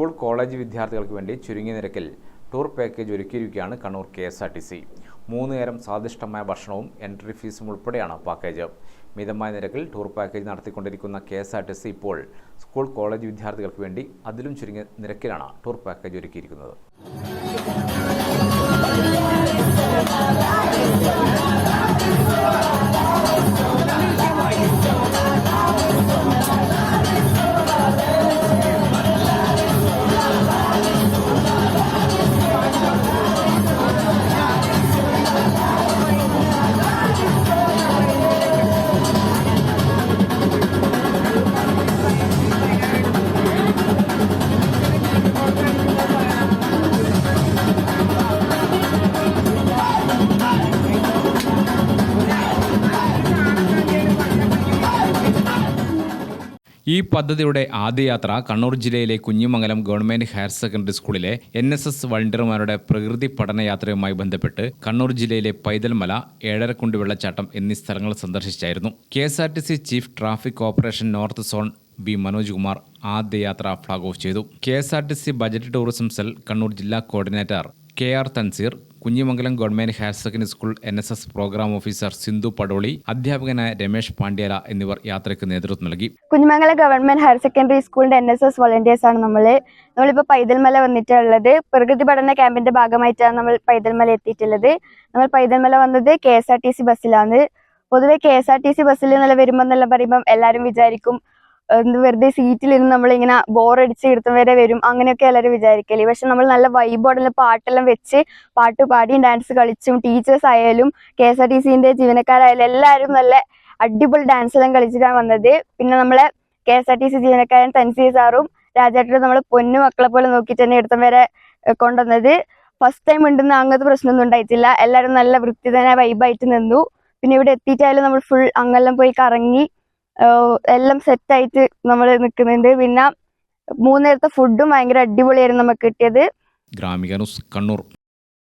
School college വിദ്യാർത്ഥികൾക്ക് വേണ്ടി ചുരുങ്ങിയ നിരക്കിൽ tour package ഒരുക്കിയിരിക്കുകയാണ് Kannur K S R T C. മൂന്ന് നേരം സ്വാദിഷ്ടമായ ഭക്ഷണവും എൻട്രി ഫീസും ഉൾപ്പെടെയാണ് പാക്കേജ്. മിതമായ നിരക്കിൽ ടൂർ പാക്കേജ് നടത്തിക്കൊണ്ടിരിക്കുന്ന K S R T C ഇപ്പോൾ സ്കൂൾ കോളേജ് വിദ്യാർത്ഥികൾക്ക് വേണ്ടി അതിലും ചുരുങ്ങിയ നിരക്കിലാണ് ടൂർ പാക്കേജ് ഒരുക്കിയിരിക്കുന്നത്. ഈ പദ്ധതിയുടെ ആദ്യ യാത്ര കണ്ണൂർ ജില്ലയിലെ കുഞ്ഞുമംഗലം ഗവൺമെന്റ് ഹയർ സെക്കൻഡറി സ്കൂളിലെ എൻ എസ് എസ് വളണ്ടിയർമാരുടെ പ്രകൃതി പഠനയാത്രയുമായി ബന്ധപ്പെട്ട് കണ്ണൂർ ജില്ലയിലെ പൈതൽമല ഏഴരക്കുണ്ട് വെള്ളച്ചാട്ടം എന്നീ സ്ഥലങ്ങൾ സന്ദർശിച്ചായിരുന്നു. K S R T C chief traffic operation north zone B Manoj Kumar ആദ്യ യാത്ര ഫ്ളാഗ് ഓഫ് ചെയ്തു. K S R T C budget tourism cell Kannur ജില്ലാ coordinator K R Thanseer Kunhimangalam government higher secondary school N S S program officer Sindhu Padoli അധ്യാപകനായ രമേശ് പാണ്ഡ്യാല എന്നിവർ യാത്രയ്ക്ക് നേതൃത്വം നൽകി. Kunhimangalam government higher secondary സ്കൂളിന്റെ എൻ എസ് എസ് വോളണ്ടിയേഴ്സ് ആണ് നമ്മൾ നമ്മളിപ്പോ പൈതൽമല വന്നിട്ടുള്ളത്. പ്രകൃതി പഠന ക്യാമ്പിന്റെ ഭാഗമായിട്ടാണ് നമ്മൾ പൈതൽമല എത്തിയിട്ടുള്ളത്. നമ്മൾ പൈതൽമല വന്നത് K S R T C ബസ്സിലാണ്. പൊതുവെ K S R T C ബസ്സിൽ നല്ല വരുമ്പോൾ എന്നെല്ലാം പറയുമ്പോൾ എല്ലാവരും വിചാരിക്കും വെറുതെ സീറ്റിലിരുന്ന് നമ്മളിങ്ങനെ ബോറടിച്ച് എടുത്തവരെ വരെ. അങ്ങനെയൊക്കെ എല്ലാവരും വിചാരിക്കൽ പക്ഷെ നമ്മൾ നല്ല വൈബോടെല്ലാം പാട്ടെല്ലാം വെച്ച് പാട്ട് പാടിയും ഡാൻസ് കളിച്ചും ടീച്ചേഴ്സ് ആയാലും കെ എസ് ആർ ടി സിന്റെ ജീവനക്കാരായാലും എല്ലാവരും നല്ല അടിപൊളി ഡാൻസ് എല്ലാം കളിച്ചിട്ടാണ് വന്നത്. പിന്നെ നമ്മളെ K S R T C ജീവനക്കാരൻ തൻസി സാറും രാജാട്ടിലും നമ്മളെ പൊന്നു മക്കളെ പോലെ നോക്കിയിട്ട് തന്നെ ഇടത്തം വരെ കൊണ്ടുവന്നത്. ഫസ്റ്റ് ടൈം ഉണ്ടെന്ന് അങ്ങനത്തെ പ്രശ്നമൊന്നും ഉണ്ടായിട്ടില്ല. എല്ലാവരും നല്ല വൃത്തിതന വൈബായിട്ട് നിന്നു. പിന്നെ ഇവിടെ എത്തിയിട്ടായാലും നമ്മൾ ഫുൾ അങ്ങെല്ലാം പോയി കറങ്ങി എല്ലാം സെറ്റായിട്ട് നമ്മൾ നിൽക്കുന്നുണ്ട് പിന്നെ മൂന്ന് നേരത്തെ ഫുഡും ഭയങ്കര അടിപൊളിയായിരുന്നു നമുക്ക് കിട്ടിയത്. ഗ്രാമിക കണ്ണൂർ.